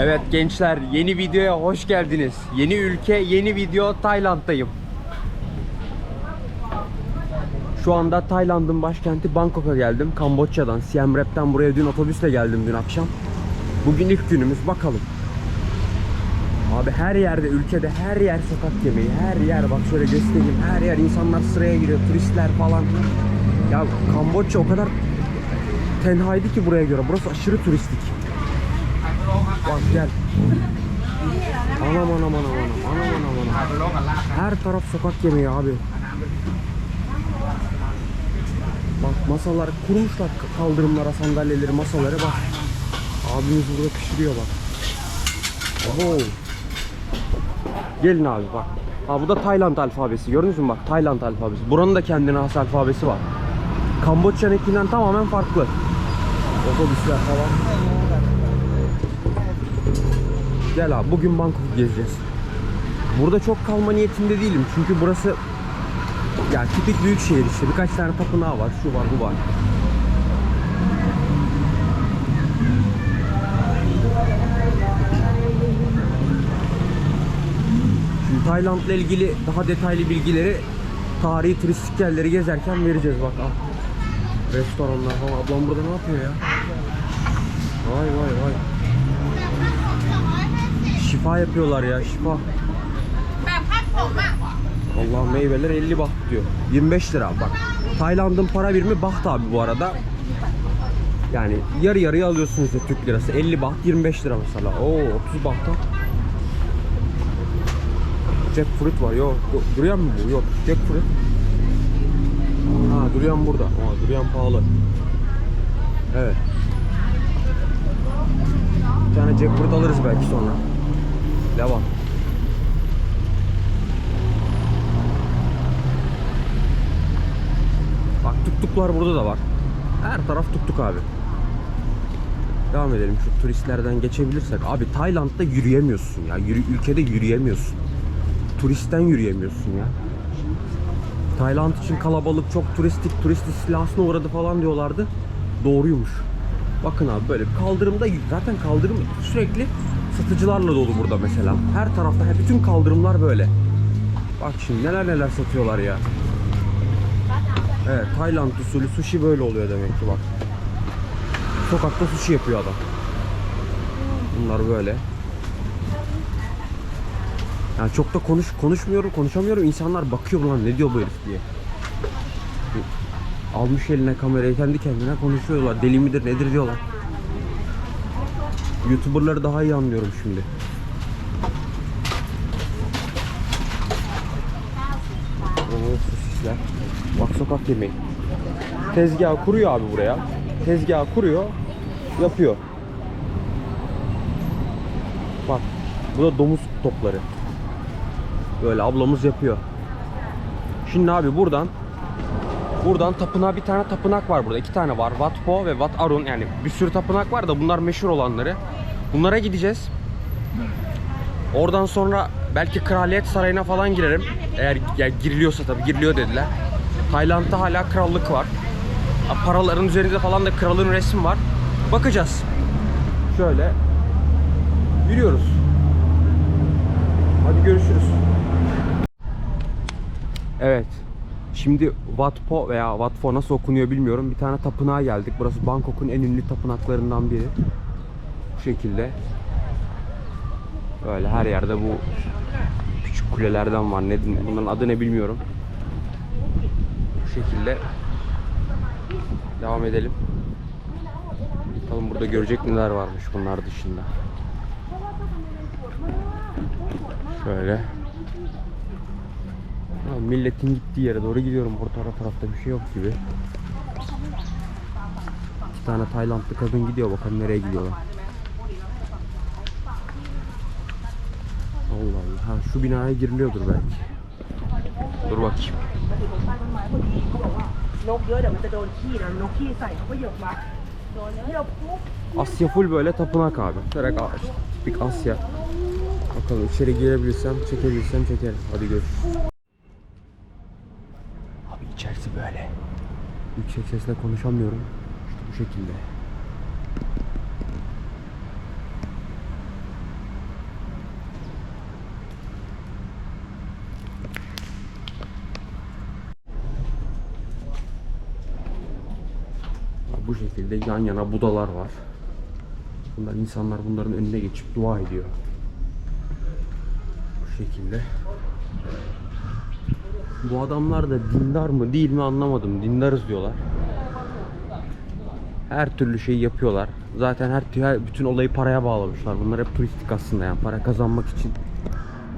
Evet gençler yeni videoya hoş geldiniz. Yeni ülke, yeni video Tayland'dayım. Şu anda Tayland'ın başkenti Bangkok'a geldim. Kamboçya'dan, Siem Reap'ten buraya dün otobüsle geldim dün akşam. Bugün ilk günümüz bakalım. Abi her yerde, ülkede her yer sokak yemeği, her yer bak şöyle göstereyim. Her yer insanlar sıraya giriyor, turistler falan. Ya Kamboçya o kadar tenhaydı ki buraya göre. Burası aşırı turistik. Bak gel. Anam anam anam anam anam anam anam. Her taraf sokak yemeği abi. Bak masalar kurmuşlar kaldırımlara sandalyeleri masaları bak. Abimiz burada pişiriyor bak. Oho. Gelin abi bak. Ha bu da Tayland alfabesi gördünüz mü bak Tayland alfabesi. Buranın da kendine has alfabesi var. Kamboçya'nınkinden tamamen farklı. Otobüsler falan. Gel abi bugün Bangkok gezeceğiz. Burada çok kalma niyetinde değilim çünkü burası ya tipik büyük şehir işte birkaç tane tapınağı var şu var bu var. Şimdi Tayland'la ilgili daha detaylı bilgileri tarihi turistik yerleri gezerken vereceğiz bak al. Restoranlar falan ablam burada ne yapıyor ya? Vay vay vay. Şifa yapıyorlar ya şifa. Allah meyveler 50 baht diyor. 25 lira bak. Tayland'ın para birimi baht abi bu arada. Yani yarı yarıya alıyorsunuz ya Türk lirası. 50 baht 25 lira mesela. Oo 30 bahta. Jackfruit var. Yok, yok. Duruyan mı bu? Yok. Jackfruit. Ha duruyan burada. Aa, duruyan pahalı. Evet. Bir tane jackfruit alırız belki sonra. Devam. Bak tuktuklar burada da var. Her taraf tuktuk abi. Devam edelim şu turistlerden geçebilirsek. Abi Tayland'da yürüyemiyorsun ya. Yürü, ülkede yürüyemiyorsun. Turistten yürüyemiyorsun ya. Tayland için kalabalık, çok turistik, turist istilasına uğradı falan diyorlardı. Doğruymuş. Bakın abi böyle kaldırımda zaten kaldırım sürekli satıcılarla dolu burada mesela. Her tarafta bütün kaldırımlar böyle. Bak şimdi neler neler satıyorlar ya. Evet Tayland usulü sushi böyle oluyor demek ki bak. Sokakta sushi yapıyor adam. Bunlar böyle. Yani çok da konuş konuşmuyorum, konuşamıyorum. İnsanlar bakıyor lan ne diyor bu herif diye. Almış eline kamerayı kendi kendine konuşuyorlar. Deli midir nedir diyorlar. Youtuberları daha iyi anlıyorum şimdi. Oo sosisler. Bak sokak yemeği. Tezgah kuruyor abi buraya. Tezgah kuruyor. Yapıyor. Bak. Bu da domuz topları. Böyle ablamız yapıyor. Şimdi abi buradan Buradan tapınağa bir tane tapınak var burada. iki tane var. Wat Po ve Wat Arun yani bir sürü tapınak var da bunlar meşhur olanları. Bunlara gideceğiz. Oradan sonra belki Kraliyet Sarayı'na falan girerim. Eğer yani giriliyorsa tabii giriliyor dediler. Tayland'da hala krallık var. Paraların üzerinde falan da kralın resmi var. Bakacağız. Şöyle yürüyoruz. Hadi görüşürüz. Evet. Şimdi Wat Po veya Wat Pho nasıl okunuyor bilmiyorum. Bir tane tapınağa geldik. Burası Bangkok'un en ünlü tapınaklarından biri. Bu şekilde. Böyle her yerde bu küçük kulelerden var. Ne, bunların adı ne bilmiyorum. Bu şekilde devam edelim. Bakalım burada görecek neler varmış bunlar dışında. Şöyle. Tamam milletin gittiği yere doğru gidiyorum. Orta tarafta bir şey yok gibi. İki tane Taylandlı kadın gidiyor. Bakalım nereye gidiyorlar. Allah Allah. Ha, şu binaya giriliyordur belki. Dur bakayım. Asya full böyle tapınak abi. Direkt tipik Asya. Bakalım içeri girebilirsem, çekebilirsem çekerim. Hadi görüşürüz. yüksek sesle konuşamıyorum. İşte bu şekilde. Bu şekilde yan yana budalar var. Bunlar insanlar bunların önüne geçip dua ediyor. Bu şekilde. Bu adamlar da dindar mı değil mi anlamadım. Dindarız diyorlar. Her türlü şeyi yapıyorlar. Zaten her, bütün olayı paraya bağlamışlar. Bunlar hep turistik aslında yani para kazanmak için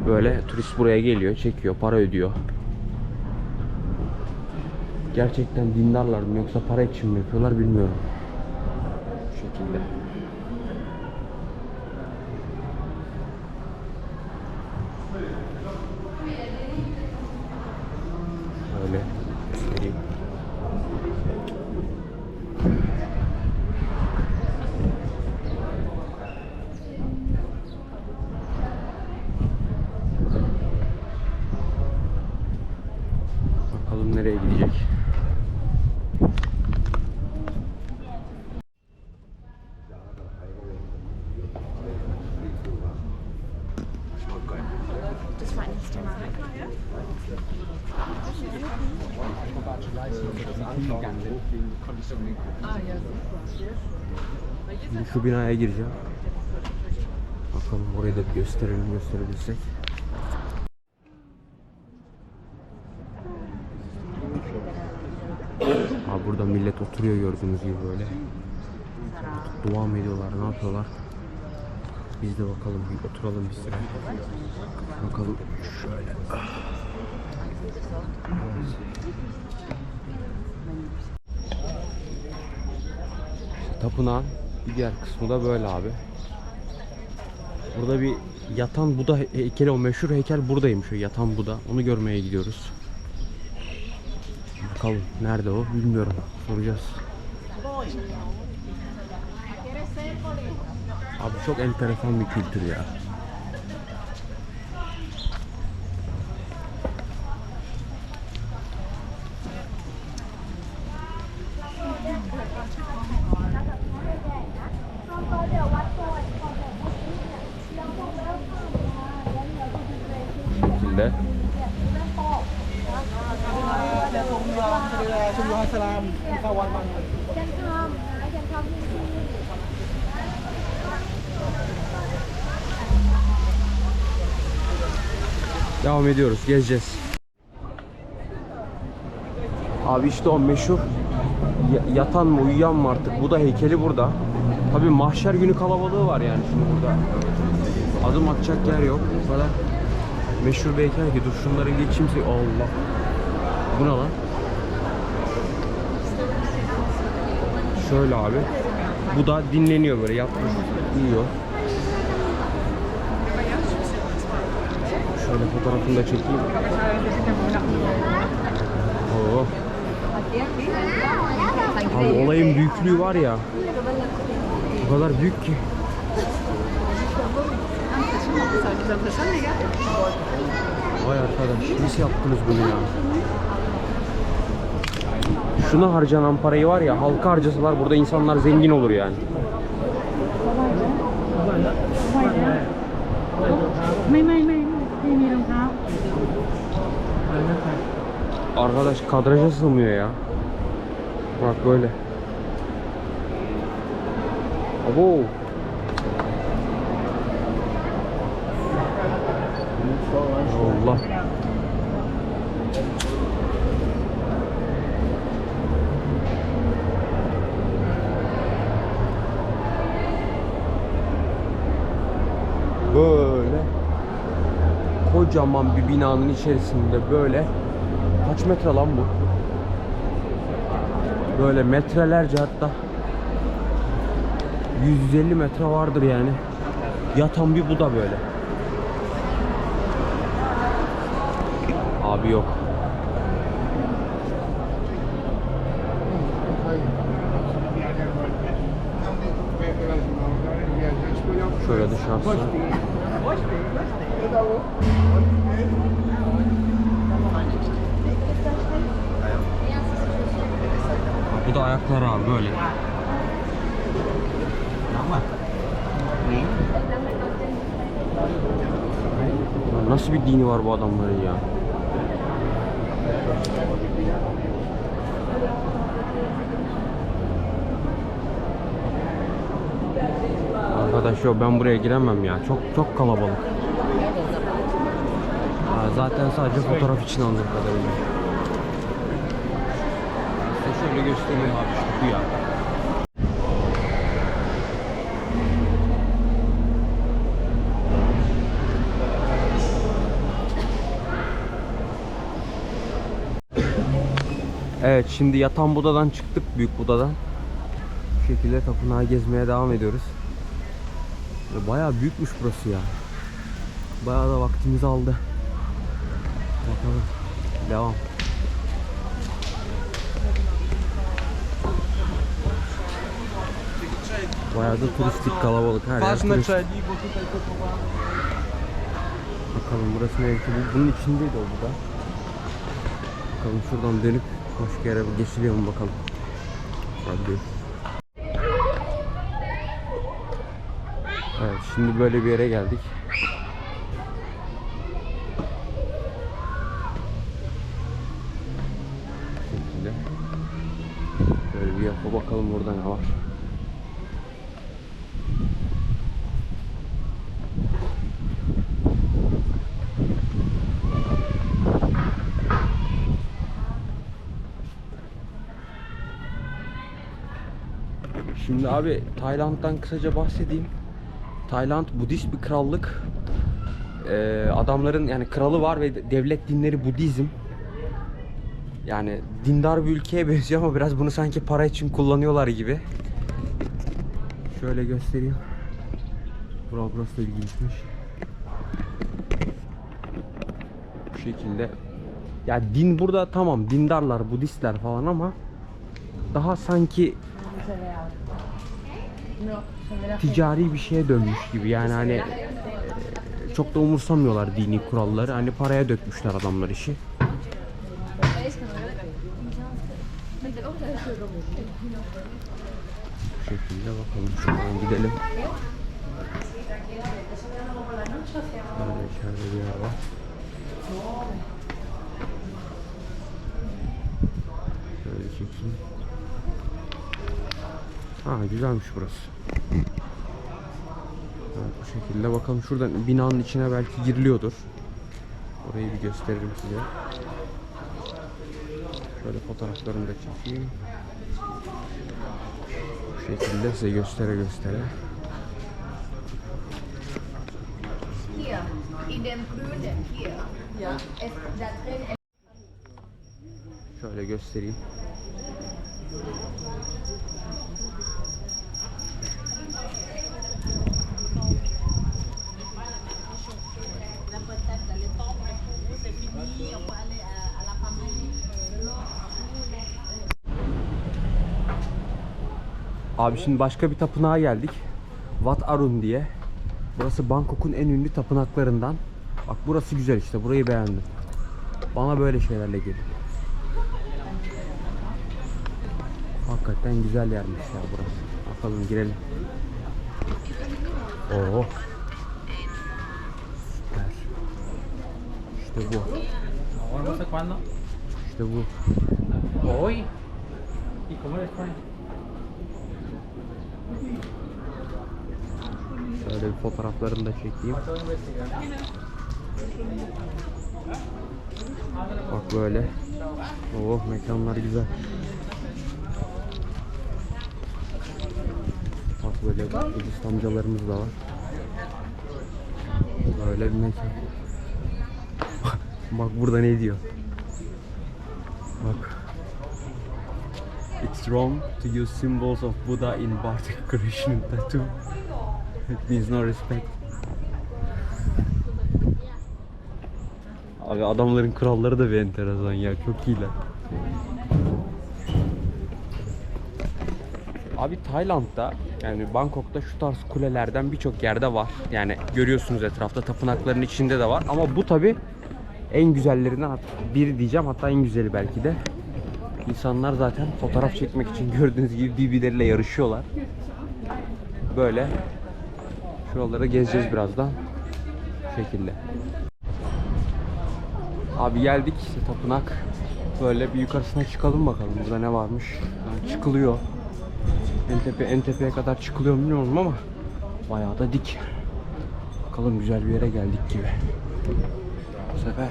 böyle turist buraya geliyor, çekiyor, para ödüyor. Gerçekten dindarlar mı yoksa para için mi yapıyorlar bilmiyorum. Bu şekilde. Böyle göstereyim. Bakalım nereye gidecek. Das war nicht der Name. Şimdi şu binaya gireceğim. Bakalım orayı da gösterelim gösterebilsek. Abi burada millet oturuyor gördüğünüz gibi böyle. Dua mı ediyorlar, ne yapıyorlar? Biz de bakalım bir oturalım bir süre. Bakalım şöyle. Tapınağın bir diğer kısmı da böyle abi. Burada bir yatan Buda he- heykeli, o meşhur heykel buradaymış o yatan Buda. Onu görmeye gidiyoruz. Bakalım nerede o bilmiyorum. Soracağız. Abi çok enteresan bir kültür ya. Ediyoruz. Gezeceğiz. Abi işte o meşhur ya- yatan mı uyuyan mı artık bu da heykeli burada. Tabi mahşer günü kalabalığı var yani şimdi burada. Adım atacak yer yok. Bu kadar meşhur bir heykel ki dur şunları geçeyim. Allah. Bu ne lan? Şöyle abi. Bu da dinleniyor böyle yatmış uyuyor. Şöyle Fotoğrafını da çekeyim. Oo. Abi olayın büyüklüğü var ya. O kadar büyük ki. Vay arkadaş nasıl yaptınız bunu ya? Şuna harcanan parayı var ya halka harcasalar burada insanlar zengin olur yani. May may may. ไม่ไม่มีรองเท้า Arkadaş kadraja sığmıyor ya. Bak böyle. Abo. Allah. Böyle kocaman bir binanın içerisinde böyle kaç metre lan bu? Böyle metrelerce hatta 150 metre vardır yani. Yatan bir Buda böyle. Abi yok. Şöyle dışarısı. Bu da ayakları abi böyle. Nasıl bir dini var bu adamların ya? Arkadaş yo ben buraya giremem ya. Çok çok kalabalık. Zaten sadece fotoğraf için anladığım kadarıyla. Size şöyle göstereyim abi bu ya. Evet şimdi Yatan Buda'dan çıktık Büyük Buda'dan. Bu şekilde tapınağı gezmeye devam ediyoruz. Ya Bayağı büyükmüş burası ya. Bayağı da vaktimizi aldı. Bakalım. Devam. Bayağı da turistik kalabalık her yer turist. Bakalım burası neresi? Bu, bunun içindeydi o bu da. Bakalım şuradan dönüp başka yere geçiliyor mu bakalım. Hadi. Evet şimdi böyle bir yere geldik. Bu şekilde. Yapı bakalım burada ne var. Şimdi abi Tayland'dan kısaca bahsedeyim. Tayland Budist bir krallık. Ee, adamların yani kralı var ve de- devlet dinleri Budizm. Yani dindar bir ülkeye benziyor ama biraz bunu sanki para için kullanıyorlar gibi. Şöyle göstereyim. Bura burası da ilginçmiş. Bu şekilde. Ya din burada tamam dindarlar, Budistler falan ama daha sanki ticari bir şeye dönmüş gibi yani hani e, çok da umursamıyorlar dini kuralları hani paraya dökmüşler adamlar işi. Bu şekilde bakalım şuradan gidelim. Böyle içeride bir yer var. Şöyle çekeyim. Ha güzelmiş burası. Evet, bu şekilde bakalım şuradan binanın içine belki giriliyordur. Orayı bir gösteririm size. Şöyle fotoğraflarını da çekeyim. Bu şekilde size göstere göstere. Hier, in Abi şimdi başka bir tapınağa geldik. Wat Arun diye. Burası Bangkok'un en ünlü tapınaklarından. Bak burası güzel işte. Burayı beğendim. Bana böyle şeylerle gelin. Hakikaten güzel yermiş ya burası. Bakalım girelim. Oo. Süper. İşte bu. İşte bu. Hoy. ¿Y cómo les fue? Şöyle bir fotoğraflarını da çekeyim. Bak böyle. Oh mekanlar güzel. Bak böyle Budist amcalarımız da var. Böyle bir mekan. Bak burada ne diyor. Bak. It's wrong to use symbols of Buddha in Bardic Krishna tattoo. It means no respect. Abi adamların kralları da bir enteresan ya çok iyiler. Abi Tayland'da yani Bangkok'ta şu tarz kulelerden birçok yerde var. Yani görüyorsunuz etrafta tapınakların içinde de var ama bu tabi en güzellerinden biri diyeceğim hatta en güzeli belki de. İnsanlar zaten fotoğraf çekmek için gördüğünüz gibi birbirleriyle yarışıyorlar. Böyle şuraları gezeceğiz birazdan. Bu şekilde. Abi geldik işte tapınak. Böyle bir yukarısına çıkalım bakalım burada ne varmış. Yani çıkılıyor. En tepe en tepeye kadar çıkılıyor bilmiyorum ama Bayağı da dik. Bakalım güzel bir yere geldik gibi. Bu sefer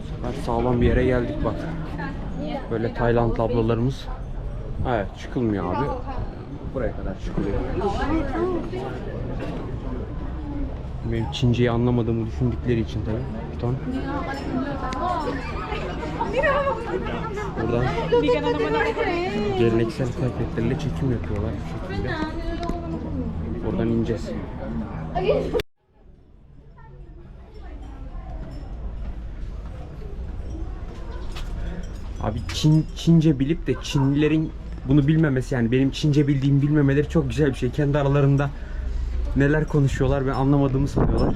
bu sefer sağlam bir yere geldik bak. Böyle Tayland ablalarımız. Evet çıkılmıyor abi. Buraya kadar çıkılıyor. Benim Çince'yi anlamadığımı düşündükleri için tabii. Bir ton. Buradan geleneksel kıyafetlerle çekim yapıyorlar bu şekilde. Buradan ineceğiz. Abi Çin, Çince bilip de Çinlilerin bunu bilmemesi yani benim Çince bildiğimi bilmemeleri çok güzel bir şey. Kendi aralarında neler konuşuyorlar ben anlamadığımı sanıyorlar.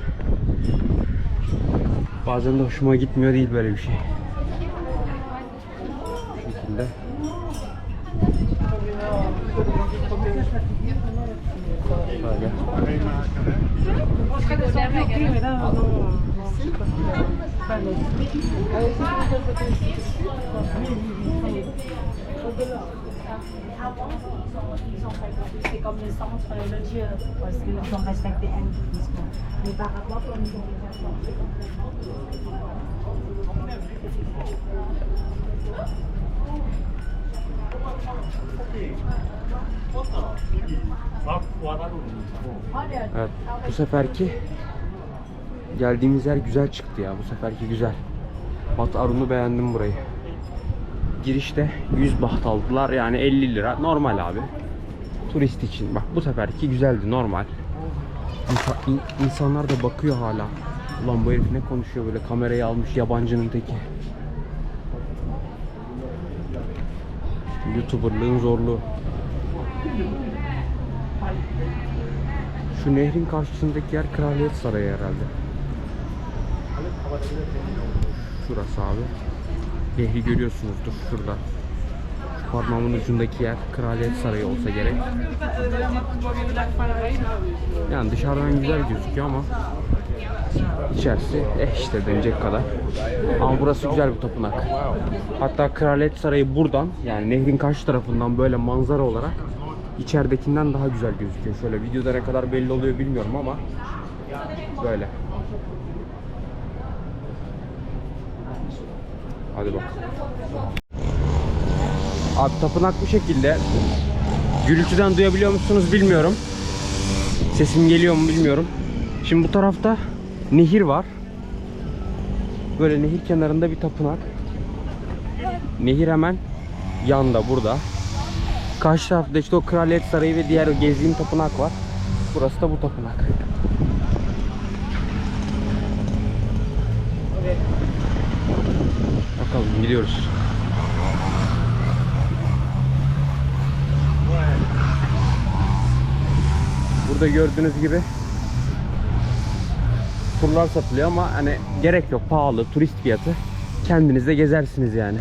Bazen de hoşuma gitmiyor değil böyle bir şey. Bu şekilde. Böyle. Evet. Bu seferki geldiğimiz yer güzel çıktı ya. Bu seferki güzel. Bat Arun'u beğendim burayı. Girişte 100 baht aldılar. Yani 50 lira. Normal abi. Turist için. Bak bu seferki güzeldi. Normal. İnsa- in- insanlar da bakıyor hala. Ulan bu herif ne konuşuyor böyle kamerayı almış yabancının teki. Youtuberlığın zorluğu. Şu nehrin karşısındaki yer Kraliyet Sarayı herhalde. Şurası abi. Nehri görüyorsunuzdur şurada. Şu parmağımın ucundaki yer Kraliyet Sarayı olsa gerek. Yani dışarıdan güzel gözüküyor ama içerisi eh işte denecek kadar. Ama burası güzel bir tapınak. Hatta Kraliyet Sarayı buradan yani nehrin karşı tarafından böyle manzara olarak içeridekinden daha güzel gözüküyor. Şöyle videoda ne kadar belli oluyor bilmiyorum ama böyle. Hadi bak. Abi tapınak bu şekilde. Gürültüden duyabiliyor musunuz bilmiyorum. Sesim geliyor mu bilmiyorum. Şimdi bu tarafta nehir var. Böyle nehir kenarında bir tapınak. Nehir hemen yanda burada. Karşı tarafta işte o Kraliyet Sarayı ve diğer gezdiğim tapınak var. Burası da bu tapınak. Bakalım gidiyoruz. Burada gördüğünüz gibi turlar satılıyor ama hani gerek yok pahalı turist fiyatı. Kendiniz de gezersiniz yani.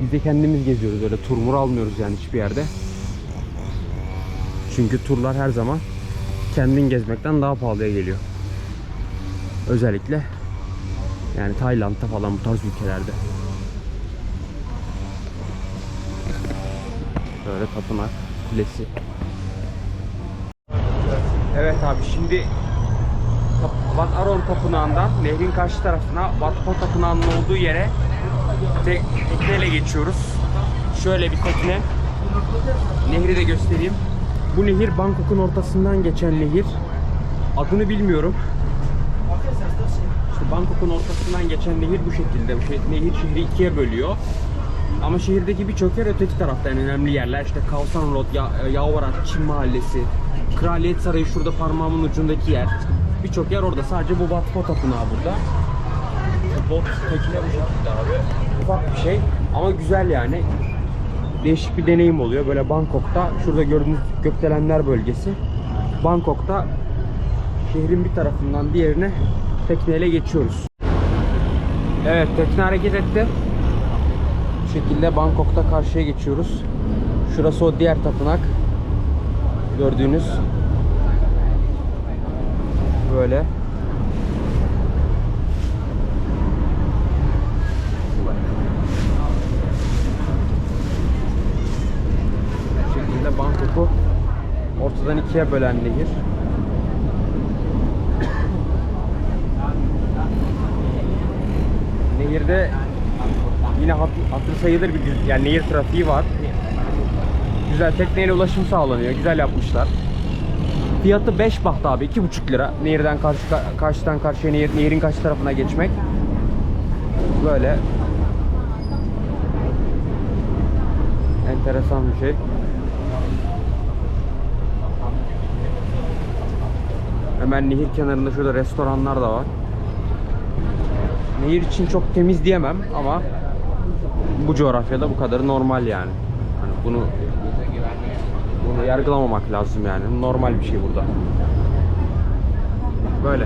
Biz de kendimiz geziyoruz öyle tur mur almıyoruz yani hiçbir yerde. Çünkü turlar her zaman kendin gezmekten daha pahalıya geliyor. Özellikle yani Tayland'da falan bu tarz ülkelerde. Böyle tapınak kulesi. Evet abi şimdi Wat Aron Tapınağı'ndan nehrin karşı tarafına Wat Po Tapınağı'nın olduğu yere tek, tekneyle geçiyoruz. Şöyle bir tekne. Nehri de göstereyim. Bu nehir Bangkok'un ortasından geçen nehir. Adını bilmiyorum. İşte Bangkok'un ortasından geçen nehir bu şekilde. Bu şey, nehir şehri ikiye bölüyor. Ama şehirdeki birçok yer öteki tarafta en önemli yerler. İşte Kawsan Road, ya Yavarat, Çin Mahallesi, Kraliyet Sarayı şurada parmağımın ucundaki yer. Birçok yer orada. Sadece bu Wat Po Tapınağı burada. Bot tekne bu şekilde abi. Ufak bir şey ama güzel yani. Değişik bir deneyim oluyor. Böyle Bangkok'ta şurada gördüğünüz gökdelenler bölgesi. Bangkok'ta şehrin bir tarafından diğerine tekneyle geçiyoruz. Evet tekne hareket etti. Şekilde Bangkok'ta karşıya geçiyoruz. Şurası o diğer tapınak. Gördüğünüz. Böyle. Bu şekilde Bangkok'u ortadan ikiye bölen nehir. Nehirde yine hat, hatır sayılır bir yani nehir trafiği var. Güzel tekneyle ulaşım sağlanıyor. Güzel yapmışlar. Fiyatı 5 baht abi. 2,5 lira. Nehirden karşı karşıdan karşıya nehir, nehirin karşı tarafına geçmek. Böyle enteresan bir şey. Hemen nehir kenarında şurada restoranlar da var. Nehir için çok temiz diyemem ama bu coğrafyada bu kadar normal yani. Hani bunu bunu yargılamamak lazım yani. Normal bir şey burada. Böyle.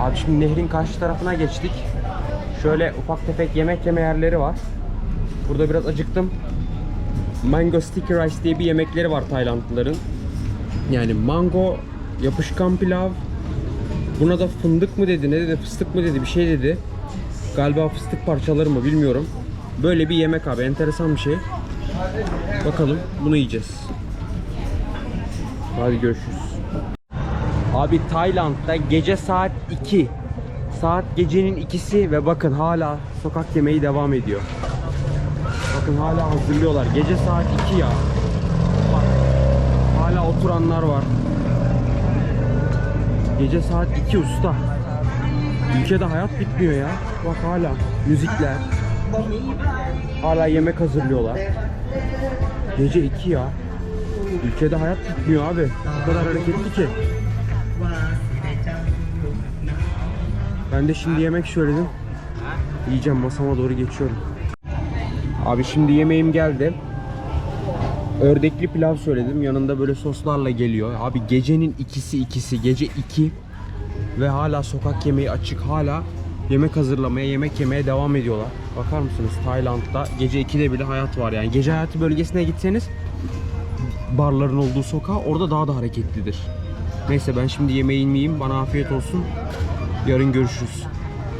Abi şimdi nehrin karşı tarafına geçtik. Şöyle ufak tefek yemek yeme yerleri var. Burada biraz acıktım. Mango sticky rice diye bir yemekleri var Taylandlıların. Yani mango yapışkan pilav. Buna da fındık mı dedi, ne dedi, fıstık mı dedi, bir şey dedi. Galiba fıstık parçaları mı bilmiyorum. Böyle bir yemek abi, enteresan bir şey. Bakalım, bunu yiyeceğiz. Hadi görüşürüz. Abi Tayland'da gece saat 2. Saat gecenin ikisi ve bakın hala sokak yemeği devam ediyor. Bakın hala hazırlıyorlar. Gece saat 2 ya. Bak. Hala oturanlar var. Gece saat 2 usta. Ülkede hayat bitmiyor ya. Bak hala müzikler. Hala yemek hazırlıyorlar. Gece 2 ya. Ülkede hayat bitmiyor abi. Bu kadar hareketli ki. Ben de şimdi yemek söyledim. Yiyeceğim masama doğru geçiyorum. Abi şimdi yemeğim geldi. Ördekli pilav söyledim. Yanında böyle soslarla geliyor. Abi gecenin ikisi ikisi. Gece iki. Ve hala sokak yemeği açık. Hala yemek hazırlamaya, yemek yemeye devam ediyorlar. Bakar mısınız Tayland'da gece 2'de bile hayat var yani. Gece hayatı bölgesine gitseniz barların olduğu sokağa orada daha da hareketlidir. Neyse ben şimdi yemeğimi yiyeyim. Bana afiyet olsun. Yarın görüşürüz.